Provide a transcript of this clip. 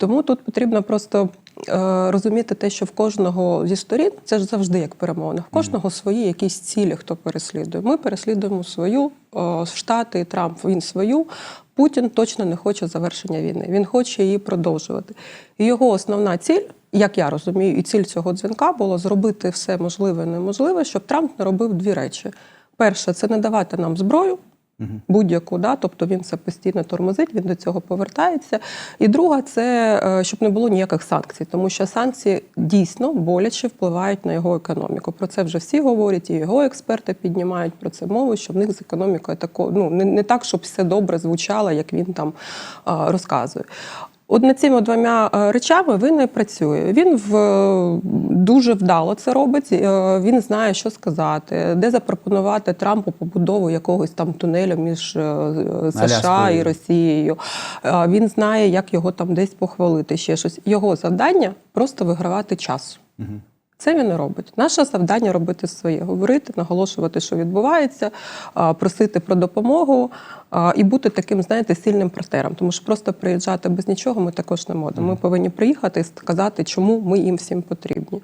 Тому тут потрібно просто е, розуміти те, що в кожного зі сторін це ж завжди як перемовина. В кожного свої якісь цілі, хто переслідує. Ми переслідуємо свою о, Штати, Трамп він свою. Путін точно не хоче завершення війни. Він хоче її продовжувати. І його основна ціль, як я розумію, і ціль цього дзвінка було зробити все можливе і неможливе, щоб Трамп не робив дві речі: перше, це не давати нам зброю. Будь-яку, да, тобто він це постійно тормозить, він до цього повертається. І друга, це е, щоб не було ніяких санкцій, тому що санкції дійсно боляче впливають на його економіку. Про це вже всі говорять, і його експерти піднімають про це мову, що в них з економікою тако, ну не, не так, щоб все добре звучало, як він там розказує. От над цими двома е, речами він і працює. Він в дуже вдало це робить. Е, Він знає, що сказати, де запропонувати Трампу побудову якогось там тунелю між е, США і Росією. Е, Він знає, як його там десь похвалити. Ще щось. Його завдання просто вигравати час. Це він і робить. Наше завдання робити своє, говорити, наголошувати, що відбувається, просити про допомогу і бути таким, знаєте, сильним партнером. Тому що просто приїжджати без нічого ми також не можемо. Ми повинні приїхати і сказати, чому ми їм всім потрібні.